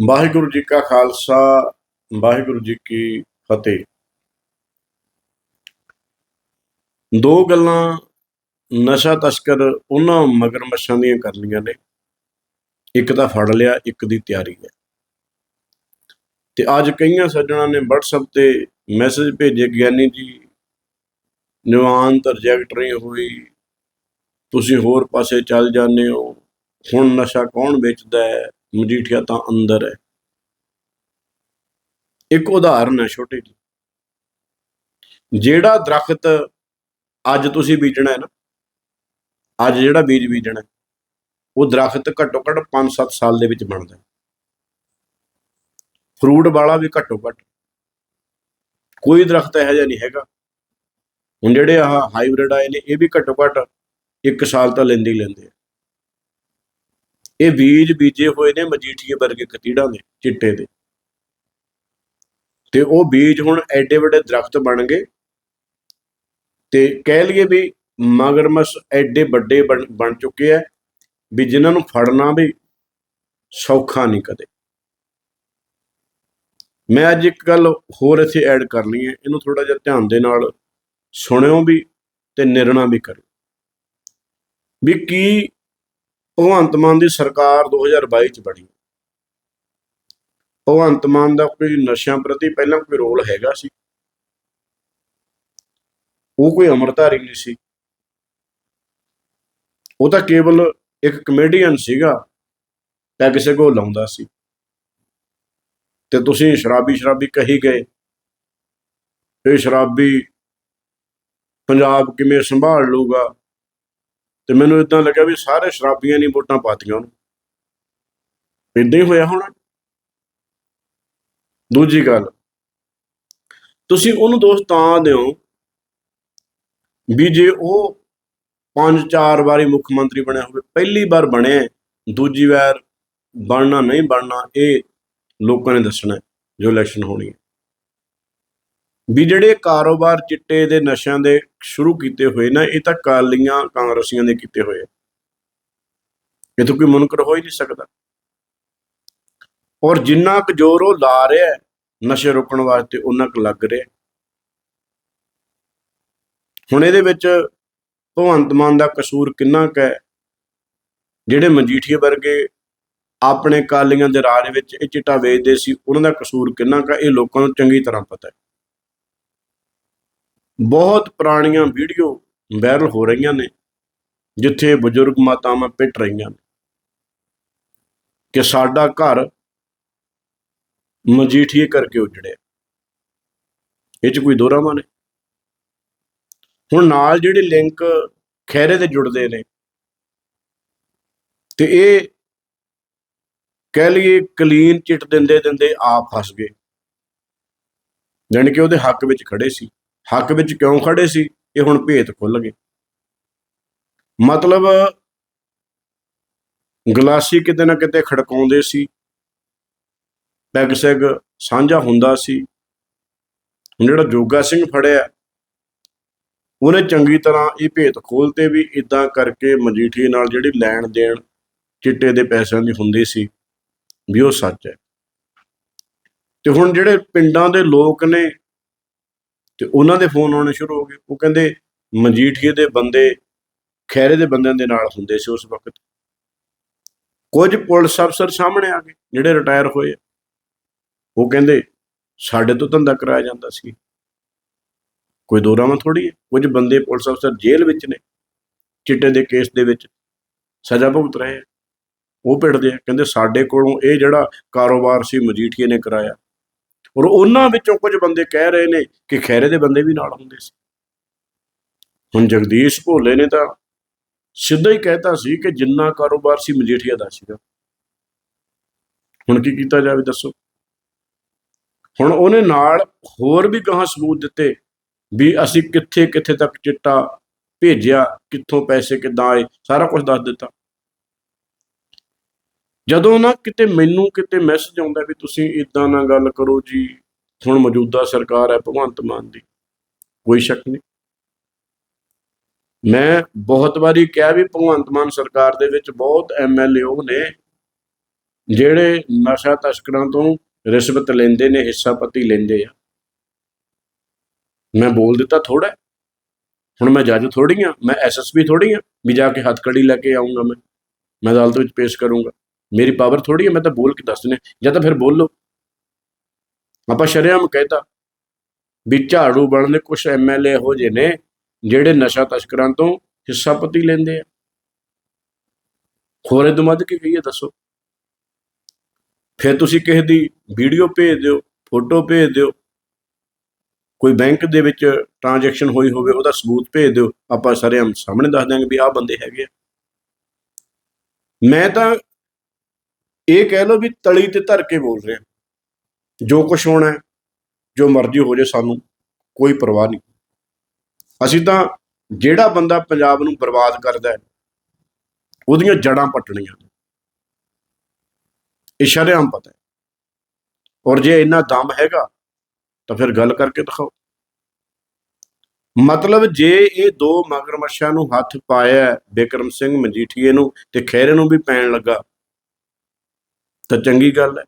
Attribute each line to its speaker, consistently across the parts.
Speaker 1: ਵਾਹਿਗੁਰੂ ਜੀ ਕਾ ਖਾਲਸਾ, ਵਾਹਿਗੁਰੂ ਜੀ ਕੀ ਫਤਿਹ। ਦੋ ਗੱਲਾਂ ਨਸ਼ਾ ਤਸਕਰ ਉਹਨਾਂ ਮਗਰਮੱਛਾਂ ਦੀਆਂ ਕਰ ਲਈਆਂ ਨੇ। ਇੱਕ ਤਾਂ ਫੜ ਲਿਆ, ਇੱਕ ਦੀ ਤਿਆਰੀ ਹੈ। ਤੇ ਅੱਜ ਕਈਆਂ ਸੱਜਣਾ ਨੇ WhatsApp ਤੇ ਮੈਸੇਜ ਭੇਜੇ, ਗਿਆਨੀ ਜੀ ਨਿਵਾਨ ਰਿਜੈਕਟ ਨਹੀਂ ਹੋਈ। ਤੁਸੀਂ ਹੋਰ ਪਾਸੇ ਚੱਲ ਜਾਂਦੇ ਹੋ। ਹੁਣ ਨਸ਼ਾ ਕੌਣ ਵੇਚਦਾ ਹੈ? ਮਜੀਠੀਆ ਤਾਂ ਅੰਦਰ ਹੈ। ਇੱਕ ਉਦਾਹਰਨ ਹੈ ਛੋਟੀ ਜੀ ਜਿਹੜਾ ਦਰਖਤ ਅੱਜ ਤੁਸੀਂ ਬੀਜਣਾ ਹੈ ਨਾ, ਅੱਜ ਜਿਹੜਾ ਬੀਜ ਬੀਜਣਾ ਉਹ ਦਰਖਤ ਘੱਟੋ ਘੱਟ 5-7 ਸਾਲ ਦੇ ਵਿੱਚ ਬਣਦਾ ਹੈ। ਫਰੂਟ ਵਾਲਾ ਵੀ ਘੱਟੋ ਘੱਟ। ਕੋਈ ਦਰਖਤ ਇਹੋ ਜਿਹਾ ਨਹੀਂ ਹੈਗਾ। ਹੁਣ ਜਿਹੜੇ ਆਹ ਹਾਈਬ੍ਰਿਡ ਆਏ ਨੇ, ਇਹ ਵੀ ਘੱਟੋ ਘੱਟ 1 ਸਾਲ ਤਾਂ ਲੈਂਦੇ ਹੀ ਲੈਂਦੇ ਆ। ਇਹ ਬੀਜ ਬੀਜੇ ਹੋਏ ਨੇ ਮਜੀਠੀਏ ਵਰਗੇ ਕਤੀੜਾਂ ਦੇ, ਚਿੱਟੇ ਦੇ। ਤੇ ਉਹ ਬੀਜ ਹੁਣ ਐਡੇ ਵੱਡੇ ਦਰਖਤ ਬਣ ਗਏ। ਤੇ ਕਹਿ ਲਈਏ ਵੀ ਮਗਰਮਸ ਐਡੇ ਵੱਡੇ ਬਣ ਬਣ ਚੁੱਕੇ ਆ ਵੀ ਜਿਨ੍ਹਾਂ ਨੂੰ ਫੜਨਾ ਵੀ ਸੌਖਾ ਨਹੀਂ ਕਦੇ। ਮੈਂ ਅੱਜ ਇੱਕ ਗੱਲ ਹੋਰ ਇੱਥੇ ਐਡ ਕਰਨੀ ਹੈ, ਇਹਨੂੰ ਥੋੜਾ ਜਿਹਾ ਧਿਆਨ ਦੇ ਨਾਲ ਸੁਣਿਓ ਵੀ ਤੇ ਨਿਰਣਾ ਵੀ ਕਰੋ ਵੀ ਕੀ ਭਗਵੰਤ ਮਾਨ ਦੀ ਸਰਕਾਰ 2022 ਚ ਬਣੀ। ਭਗਵੰਤ ਮਾਨ ਦਾ ਕੋਈ ਨਸ਼ਿਆਂ ਪ੍ਰਤੀ ਪਹਿਲਾਂ ਕੋਈ ਰੋਲ ਹੈਗਾ ਸੀ? ਉਹ ਕੋਈ ਅਮਰਧਾਰੀ ਨਹੀਂ ਸੀ। ਉਹ ਤਾਂ ਕੇਵਲ ਇੱਕ ਕਮੇਡੀਅਨ ਸੀਗਾ, ਤਾਂ ਕਿਸੇ ਕੋਲ ਲਾਉਂਦਾ ਸੀ। ਤੇ ਤੁਸੀਂ ਸ਼ਰਾਬੀ ਸ਼ਰਾਬੀ ਕਹੀ ਗਏ। ਇਹ ਸ਼ਰਾਬੀ ਪੰਜਾਬ ਕਿਵੇਂ ਸੰਭਾਲ ਲੂਗਾ ਤੇ ਮੈਨੂੰ ਇਦਾਂ ਲੱਗਾ ਵੀ ਸਾਰੇ ਸ਼ਰਾਬੀਆਂ ਨੇ ਵੋਟਾਂ ਪਾਤੀਆਂ ਉਹਨੂੰ। ਇਦਾਂ ਹੀ ਹੋਇਆ ਹੋਣਾ। ਦੂਜੀ ਗੱਲ, ਤੁਸੀਂ ਉਹਨੂੰ ਦੋਸਤ ਤਾਂ ਦਿਓ ਵੀ ਜੇ ਉਹ ਪੰਜ ਚਾਰ ਵਾਰੀ ਮੁੱਖ ਮੰਤਰੀ ਬਣਿਆ ਹੋਵੇ, ਪਹਿਲੀ ਵਾਰ ਬਣਿਆ ਦੂਜੀ ਵਾਰ ਬਣਨਾ ਨਹੀਂ ਬਣਨਾ, ਇਹ ਲੋਕਾਂ ਨੇ ਦੱਸਣਾ ਜੋ ਇਲੈਕਸ਼ਨ ਹੋਣੀ ਹੈ। ਵੀ ਜਿਹੜੇ ਕਾਰੋਬਾਰ ਚਿੱਟੇ ਦੇ ਨਸ਼ਿਆਂ ਦੇ ਸ਼ੁਰੂ ਕੀਤੇ ਹੋਏ ਨਾ, ਇਹ ਤਾਂ ਕਾਲੀਆਂ ਕਾਂਗਰਸੀਆਂ ਨੇ ਕੀਤੇ ਹੋਏ ਇਹ ਤਾਂ ਕੋਈ ਮੁਨਕਰ ਹੋ ਹੀ ਨਹੀਂ ਸਕਦਾ। ਔਰ ਜਿੰਨਾ ਕੁ ਜ਼ੋਰ ਉਹ ਲਾ ਰਿਹਾ ਨਸ਼ੇ ਰੋਕਣ ਵਾਸਤੇ ਉਹਨਾਂ ਕੁ ਲੱਗ ਰਿਹਾ ਹੁਣ ਇਹਦੇ ਵਿੱਚ ਭਗਵੰਤ ਮਾਨ ਦਾ ਕਸੂਰ ਕਿੰਨਾ ਕੁ ਹੈ? ਜਿਹੜੇ ਮਜੀਠੀਏ ਵਰਗੇ ਆਪਣੇ ਕਾਲੀਆਂ ਦੇ ਰਾਜ ਵਿੱਚ ਇਹ ਚਿੱਟਾ ਵੇਚਦੇ ਸੀ, ਉਹਨਾਂ ਦਾ ਕਸੂਰ ਕਿੰਨਾ ਕੁ ਇਹ ਲੋਕਾਂ ਨੂੰ ਚੰਗੀ ਤਰ੍ਹਾਂ ਪਤਾ ਹੈ। ਬਹੁਤ ਪੁਰਾਣੀਆਂ ਵੀਡੀਓ ਵਾਇਰਲ ਹੋ ਰਹੀਆਂ ਨੇ, ਜਿੱਥੇ ਬਜ਼ੁਰਗ ਮਾਤਾਵਾਂ ਪਿੱਟ ਰਹੀਆਂ ਨੇ ਕਿ ਸਾਡਾ ਘਰ ਮਜੀਠੀਏ ਕਰਕੇ ਉਜੜਿਆ। ਇਹ ਚ ਕੋਈ ਦੋਰਾਮਾ ਨੇ? ਹੁਣ ਨਾਲ ਜਿਹੜੇ ਲਿੰਕ ਖੈਰੇ ਦੇ ਜੁੜਦੇ ਨੇ, ਤੇ ਇਹ ਕਹਿ ਲਈਏ ਕਲੀਨ ਚਿੱਟ ਦਿੰਦੇ ਦਿੰਦੇ ਆਪ ਫਸ ਗਏ। ਜਾਣੀ ਕਿ ਉਹਦੇ ਹੱਕ ਵਿੱਚ ਖੜੇ ਸੀ। ਹੱਕ ਵਿੱਚ ਕਿਉਂ ਖੜੇ ਸੀ? ਇਹ ਹੁਣ ਭੇਤ ਖੁੱਲ ਗਏ। ਮਤਲਬ ਗਲਾਸੀ ਕਿਤੇ ਨਾ ਕਿਤੇ ਖੜਕਾਉਂਦੇ ਸੀ। ਪੈਗ ਸੈਗ ਸਾਂਝਾ ਹੁੰਦਾ ਸੀ। ਹੁਣ ਜਿਹੜਾ ਜੋਗਾ ਸਿੰਘ ਫੜਿਆ, ਉਹਨੇ ਚੰਗੀ ਤਰ੍ਹਾਂ ਇਹ ਭੇਤ ਖੋਲਤੇ ਵੀ ਇਦਾਂ ਕਰਕੇ ਮਜੀਠੀ ਨਾਲ ਜਿਹੜੀ ਲੈਣ ਦੇਣ ਚਿੱਟੇ ਦੇ ਪੈਸਿਆਂ ਦੀ ਹੁੰਦੀ ਸੀ ਵੀ ਉਹ ਸੱਚ ਹੈ। ਤੇ ਹੁਣ ਜਿਹੜੇ ਪਿੰਡਾਂ ਦੇ ਲੋਕ ਨੇ ਤੇ ਉਹਨਾਂ ਦੇ ਫੋਨ ਆਉਣੇ ਸ਼ੁਰੂ ਹੋ ਗਏ। ਉਹ ਕਹਿੰਦੇ ਮਜੀਠੀਏ ਦੇ ਬੰਦੇ ਖੈਰੇ ਦੇ ਬੰਦਿਆਂ ਦੇ ਨਾਲ ਹੁੰਦੇ ਸੀ ਉਸ ਵਕਤ। ਕੁਝ ਪੁਲਿਸ ਅਫਸਰ ਸਾਹਮਣੇ ਆ ਗਏ, ਜਿਹੜੇ ਰਿਟਾਇਰ ਹੋਏ ਉਹ ਕਹਿੰਦੇ ਸਾਡੇ ਤੋਂ ਧੰਦਾ ਕਰਾਇਆ ਜਾਂਦਾ ਸੀ। ਕੋਈ ਦੋਰਾਵਾਂ ਥੋੜੀ ਹੈ? ਕੁਝ ਬੰਦੇ ਪੁਲਿਸ ਅਫਸਰ ਜੇਲ੍ਹ ਵਿੱਚ ਨੇ, ਚਿੱਟੇ ਦੇ ਕੇਸ ਦੇ ਵਿੱਚ ਸਜ਼ਾ ਭੁਗਤ ਰਹੇ ਆ। ਉਹ ਪਿੜਦੇ ਆ, ਕਹਿੰਦੇ ਸਾਡੇ ਕੋਲੋਂ ਇਹ ਜਿਹੜਾ ਕਾਰੋਬਾਰ ਸੀ ਮਜੀਠੀਏ ਨੇ ਕਰਾਇਆ ਔਰ ਉਹਨਾਂ ਵਿੱਚੋਂ ਕੁਝ ਬੰਦੇ ਕਹਿ ਰਹੇ ਨੇ ਕਿ ਖੈਰੇ ਦੇ ਬੰਦੇ ਵੀ ਨਾਲ ਹੁੰਦੇ ਸੀ। ਹੁਣ ਜਗਦੀਸ਼ ਭੋਲੇ ਨੇ ਤਾਂ ਸਿੱਧਾ ਹੀ ਕਹਿਤਾ ਸੀ ਕਿ ਜਿੰਨਾ ਕਾਰੋਬਾਰ ਸੀ ਮਜੀਠੀਆ ਦਾ ਸੀਗਾ। ਹੁਣ ਕੀ ਕੀਤਾ ਜਾਵੇ ਦੱਸੋ? ਹੁਣ ਉਹਨੇ ਨਾਲ ਹੋਰ ਵੀ ਗਾਂ ਸਬੂਤ ਦਿੱਤੇ ਵੀ ਅਸੀਂ ਕਿੱਥੇ ਕਿੱਥੇ ਤੱਕ ਚਿੱਟਾ ਭੇਜਿਆ, ਕਿੱਥੋਂ ਪੈਸੇ ਕਿੱਦਾਂ ਆਏ, ਸਾਰਾ ਕੁਝ ਦੱਸ ਦਿੱਤਾ। ਜਦੋਂ ਨਾ ਕਿਤੇ ਮੈਨੂੰ ਕਿਤੇ ਮੈਸੇਜ ਆਉਂਦਾ ਵੀ ਤੁਸੀਂ ਇਦਾਂ ਨਾ ਗੱਲ ਕਰੋ ਜੀ, ਹੁਣ ਮੌਜੂਦਾ ਸਰਕਾਰ ਹੈ ਭਗਵੰਤ ਮਾਨ ਦੀ, ਕੋਈ ਸ਼ੱਕ ਨਹੀਂ। ਮੈਂ ਬਹੁਤ ਵਾਰੀ ਕਿਹਾ ਵੀ ਭਗਵੰਤ ਮਾਨ ਸਰਕਾਰ ਦੇ ਵਿੱਚ ਬਹੁਤ ਐਮਐਲਏ ਉਹ ਨੇ, ਜਿਹੜੇ ਨਸ਼ਾ ਤਸਕਰਾਂ ਤੋਂ ਰਿਸ਼ਵਤ ਲੈਂਦੇ ਨੇ, ਹਿੱਸਾ ਪੱਤੀ ਲੈਂਦੇ ਆ। ਮੈਂ ਬੋਲ ਦਿੱਤਾ ਥੋੜਾ ਹੁਣ ਮੈਂ ਜੱਜ ਥੋੜੀ ਆ ਮੈਂ ਐਸਐਸਪੀ ਥੋੜੀ ਆ ਵੀ ਜਾ ਕੇ ਹੱਥਕੜੀ ਲੈ ਕੇ ਆਉਂਗਾ ਮੈਂ ਮੈਂ ਅਦਾਲਤ ਵਿੱਚ ਪੇਸ਼ ਕਰੂੰਗਾ। ਮੇਰੀ ਪਾਵਰ ਥੋੜੀ ਹੈ, ਮੈਂ ਤਾਂ ਬੋਲ ਕੇ ਦੱਸ ਦਿੰਦਾ ਜਾਂ ਤਾਂ ਫਿਰ ਬੋਲੋ ਆਪਾਂ ਸ਼ਰੇਆਮ ਕਹਿਤਾ ਵੀ ਝਾੜੂ ਬਣਨ ਦੇ ਕੁਝ ਐਮਐਲਏ ਹੋ ਜੇ ਨੇ, ਜਿਹੜੇ ਨਸ਼ਾ ਤਸਕਰਾਂ ਤੋਂ ਹਿੱਸਾ ਪਤੀ ਲੈਂਦੇ ਆ। ਖੋਰੇ ਤੋਂ ਵੱਧ ਕੀ ਕਹੀਏ, ਦੱਸੋ। ਫਿਰ ਤੁਸੀਂ ਕਿਸੇ ਦੀ ਵੀਡੀਓ ਭੇਜ ਦਿਓ ਫੋਟੋ ਭੇਜ ਦਿਓ। ਕੋਈ ਬੈਂਕ ਦੇ ਵਿੱਚ ਟ੍ਰਾਂਜੈਕਸ਼ਨ ਹੋਈ ਹੋਵੇ, ਉਹਦਾ ਸਬੂਤ ਭੇਜ ਦਿਓ। ਆਪਾਂ ਸਾਰਿਆਂ ਸਾਹਮਣੇ ਦੱਸ ਦਿਆਂਗੇ ਵੀ ਆਹ ਬੰਦੇ ਹੈਗੇ ਆ। ਮੈਂ ਤਾਂ ਇਹ ਕਹਿ ਲਓ ਵੀ ਤਲੀ ਤੇ ਧਰ ਕੇ ਬੋਲ ਰਿਹਾ। ਜੋ ਕੁਝ ਹੋਣਾ ਹੈ, ਜੋ ਮਰਜ਼ੀ ਹੋ ਜੇ ਸਾਨੂੰ ਕੋਈ ਪਰਵਾਹ ਨਹੀਂ। ਅਸੀਂ ਤਾਂ ਜਿਹੜਾ ਬੰਦਾ ਪੰਜਾਬ ਨੂੰ ਬਰਬਾਦ ਕਰਦਾ ਉਹਦੀਆਂ ਜੜਾਂ ਪੱਟਣੀਆਂ। ਨੇ। ਇਹ ਪਤਾ ਹੈ। ਔਰ ਜੇ ਇੰਨਾ ਦਮ ਹੈਗਾ ਤਾਂ ਫਿਰ ਗੱਲ ਕਰਕੇ ਦਿਖਾਓ। ਮਤਲਬ ਜੇ ਇਹ ਦੋ ਮਗਰਮੱਛਾਂ ਨੂੰ ਹੱਥ ਪਾਇਆ ਬਿਕਰਮ ਸਿੰਘ ਮਜੀਠੀਏ ਨੂੰ ਤੇ ਖੈਰੇ ਨੂੰ ਵੀ ਪੈਣ ਲੱਗਾ ਤਾਂ ਚੰਗੀ ਗੱਲ ਹੈ।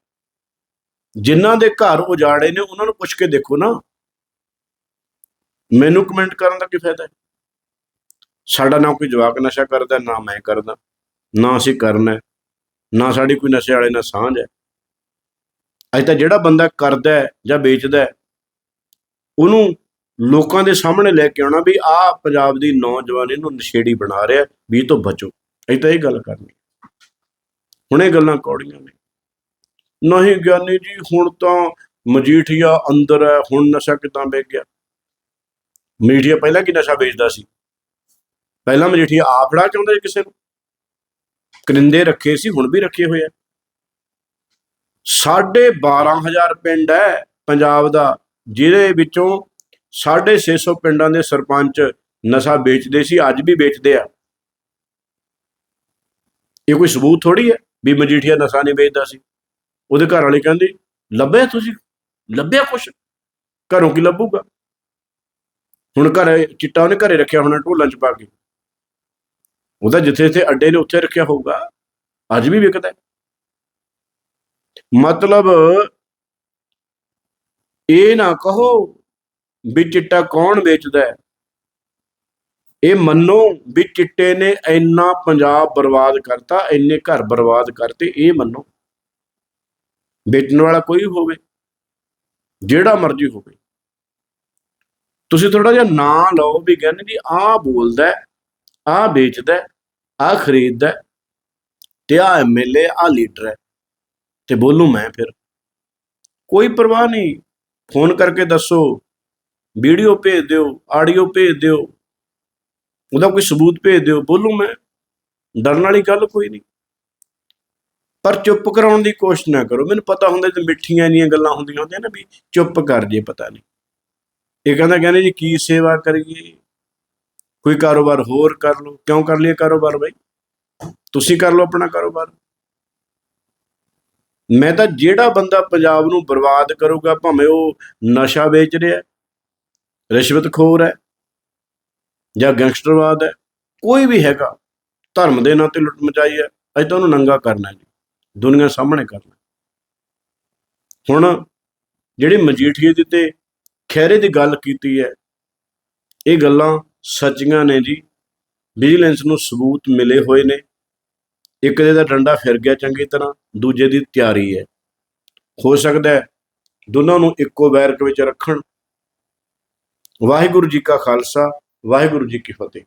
Speaker 1: ਜਿਨ੍ਹਾਂ ਦੇ ਘਰ ਉਜਾੜੇ ਨੇ, ਉਹਨਾਂ ਨੂੰ ਪੁੱਛ ਕੇ ਦੇਖੋ ਨਾ। ਮੈਨੂੰ ਕਮੈਂਟ ਕਰਨ ਦਾ ਕੀ ਫਾਇਦਾ ਹੈ? ਸਾਡਾ ਨਾ ਕੋਈ ਜਵਾਕ ਨਸ਼ਾ ਕਰਦਾ, ਨਾ ਮੈਂ ਕਰਦਾ। ਨਾ ਅਸੀਂ ਕਰਨਾ ਨਾ ਸਾਡੀ ਕੋਈ ਨਸ਼ੇ ਵਾਲੇ ਨਾਲ ਸਾਂਝ ਹੈ। ਅੱਜ ਤਾਂ ਜਿਹੜਾ ਬੰਦਾ ਕਰਦਾ ਜਾਂ ਵੇਚਦਾ ਉਹਨੂੰ ਲੋਕਾਂ ਦੇ ਸਾਹਮਣੇ ਲੈ ਕੇ ਆਉਣਾ ਵੀ ਆਹ ਪੰਜਾਬ ਦੀ ਨੌਜਵਾਨੀ ਨੂੰ ਨਸ਼ੇੜੀ ਬਣਾ ਰਿਹਾ ਵੀ ਇਹ ਤੋਂ ਬਚੋ। ਅਸੀਂ ਤਾਂ ਇਹ ਗੱਲ ਕਰਨੀ ਹੁਣ ਇਹ ਗੱਲਾਂ ਕੌੜੀਆਂ ਨੇ। ਨਹੀਂ ਗਿਆਨੀ ਜੀ, ਹੁਣ ਤਾਂ ਮਜੀਠੀਆ ਅੰਦਰ ਹੈ, ਹੁਣ ਨਸ਼ਾ ਕਿਦਾਂ ਵੇਚ ਗਿਆ? ਮਜੀਠੀਆ ਪਹਿਲਾਂ ਕੀ ਨਸ਼ਾ ਵੇਚਦਾ ਸੀ? ਪਹਿਲਾਂ ਮਜੀਠੀਆ ਆਪ ਫੜਾ ਚਾਹੁੰਦਾ ਸੀ ਕਿਸੇ ਨੂੰ? ਕਰਿੰਦੇ ਰੱਖੇ ਸੀ, ਹੁਣ ਵੀ ਰੱਖੇ ਹੋਏ ਆ। ਸਾਢੇ 12000 ਪਿੰਡ ਹੈ ਪੰਜਾਬ ਦਾ, ਜਿਹਦੇ ਵਿੱਚੋਂ 650 ਪਿੰਡਾਂ ਦੇ ਸਰਪੰਚ ਨਸ਼ਾ ਵੇਚਦੇ ਸੀ, ਅੱਜ ਵੀ ਵੇਚਦੇ ਆ। ਇਹ ਕੋਈ ਸਬੂਤ ਥੋੜੀ ਹੈ ਵੀ ਮਜੀਠੀਆ ਨਸ਼ਾ ਨਹੀਂ ਵੇਚਦਾ ਸੀ? ਉਹਦੇ ਘਰ ਵਾਲੇ ਕਹਿੰਦੇ, ਲੱਭਿਆ ਤੁਸੀਂ? ਲੱਭਿਆ ਕੁਛ? ਘਰੋਂ ਕੀ ਲੱਭੂਗਾ? ਹੁਣ ਘਰ ਚਿੱਟਾ ਉਹਨੇ ਘਰੇ ਰੱਖਿਆ ਹੋਣਾ ਢੋਲਾਂ ਚ ਪਾ ਕੇ। ਉਹਦਾ ਜਿੱਥੇ ਜਿੱਥੇ ਅੱਡੇ ਨੇ ਉੱਥੇ ਰੱਖਿਆ ਹੋਊਗਾ। ਅੱਜ ਵੀ ਵਿਕਦਾ ਮਤਲਬ ਇਹ ਨਾ ਕਹੋ ਵੀ ਚਿੱਟਾ ਕੌਣ ਵੇਚਦਾ ਇਹ ਮੰਨੋ ਵੀ ਚਿੱਟੇ ਨੇ ਇੰਨਾ ਪੰਜਾਬ ਬਰਬਾਦ ਕਰਤਾ, ਇੰਨੇ ਘਰ ਬਰਬਾਦ ਕਰਤੇ, ਇਹ ਮੰਨੋ। ਵੇਚਣ ਵਾਲਾ ਕੋਈ ਹੋਵੇ, ਜਿਹੜਾ ਮਰਜ਼ੀ ਹੋਵੇ। ਤੁਸੀਂ ਥੋੜਾ ਜਿਹਾ ਨਾਂ ਲਓ ਵੀ ਕਹਿੰਦੇ ਜੀ ਆਹ ਬੋਲਦਾ ਆਹ ਵੇਚਦਾ ਆਹ ਖਰੀਦਦਾ ਤੇ ਆਹ ਐਮਐਲਏ ਆਹ ਲੀਡਰ ਹੈ। ਤੇ ਬੋਲੂ ਮੈਂ ਫਿਰ, ਕੋਈ ਪਰਵਾਹ ਨਹੀਂ, ਫੋਨ ਕਰਕੇ ਦੱਸੋ, ਵੀਡੀਓ ਭੇਜ ਦਿਓ, ਆਡੀਓ ਭੇਜ ਦਿਓ, ਉਹਦਾ ਕੋਈ ਸਬੂਤ ਭੇਜ ਦਿਓ, ਬੋਲੂ ਮੈਂ, ਡਰਨ ਵਾਲੀ ਗੱਲ ਕੋਈ ਨਹੀਂ। ਪਰ ਚੁੱਪ ਕਰਾਉਣ ਦੀ ਕੋਸ਼ਿਸ਼ ਨਾ ਕਰੋ। ਮੈਨੂੰ ਪਤਾ ਹੁੰਦਾ ਤੇ ਮਿੱਠੀਆਂ ਜੀਆਂ ਗੱਲਾਂ ਹੁੰਦੀਆਂ ਹੁੰਦੀਆਂ ਨਾ ਵੀ ਚੁੱਪ ਕਰ ਜੇ ਪਤਾ ਨਹੀਂ। ਇਹ ਕਹਿੰਦਾ, ਕਹਿੰਦੇ ਜੀ ਕੀ ਸੇਵਾ ਕਰੀਏ? ਕੋਈ ਕਾਰੋਬਾਰ ਹੋਰ ਕਰ ਲਓ। ਕਿਉਂ ਕਰ ਲਈਏ ਕਾਰੋਬਾਰ ਬਈ? ਤੁਸੀਂ ਕਰ ਲਓ ਆਪਣਾ ਕਾਰੋਬਾਰ। ਮੈਂ ਤਾਂ ਜਿਹੜਾ ਬੰਦਾ ਪੰਜਾਬ ਨੂੰ ਬਰਬਾਦ ਕਰੂਗਾ, ਭਾਵੇਂ ਉਹ ਨਸ਼ਾ ਵੇਚ ਰਿਹਾ ਰਿਸ਼ਵਤਖੋਰ ਹੈ ਜਾਂ ਗੈਂਗਸਟਰਵਾਦ ਹੈ, ਕੋਈ ਵੀ ਹੈਗਾ, ਧਰਮ ਦੇ ਨਾਂ ਤੇ ਲੁੱਟ ਮਚਾਈ ਹੈ ਅੱਜ ਤਾਂ ਉਹਨੂੰ ਨੰਗਾ ਕਰਨਾ ਜੀ। ਦੁਨੀਆ ਸਾਹਮਣੇ ਕਰਨਾ ਹੁਣ ਜਿਹੜੀ ਮਜੀਠੀਏ ਦੇ ਤੇ ਖੈਰੇ ਦੀ ਗੱਲ ਕੀਤੀ ਹੈ, ਇਹ ਗੱਲਾਂ ਸੱਚੀਆਂ ਨੇ ਜੀ। ਵਿਜੀਲੈਂਸ ਨੂੰ ਸਬੂਤ ਮਿਲੇ ਹੋਏ ਨੇ। ਇੱਕ ਦੇ ਦਾ ਡੰਡਾ ਫਿਰ ਗਿਆ ਚੰਗੀ ਤਰ੍ਹਾਂ, ਦੂਜੇ ਦੀ ਤਿਆਰੀ ਹੈ। ਹੋ ਸਕਦਾ ਦੋਨਾਂ ਨੂੰ ਇੱਕੋ ਬੈਰਕ ਵਿੱਚ ਰੱਖਣ। ਵਾਹਿਗੁਰੂ ਜੀ ਕਾ ਖਾਲਸਾ, ਵਾਹਿਗੁਰੂ ਜੀ ਕੀ ਫਤਿਹ।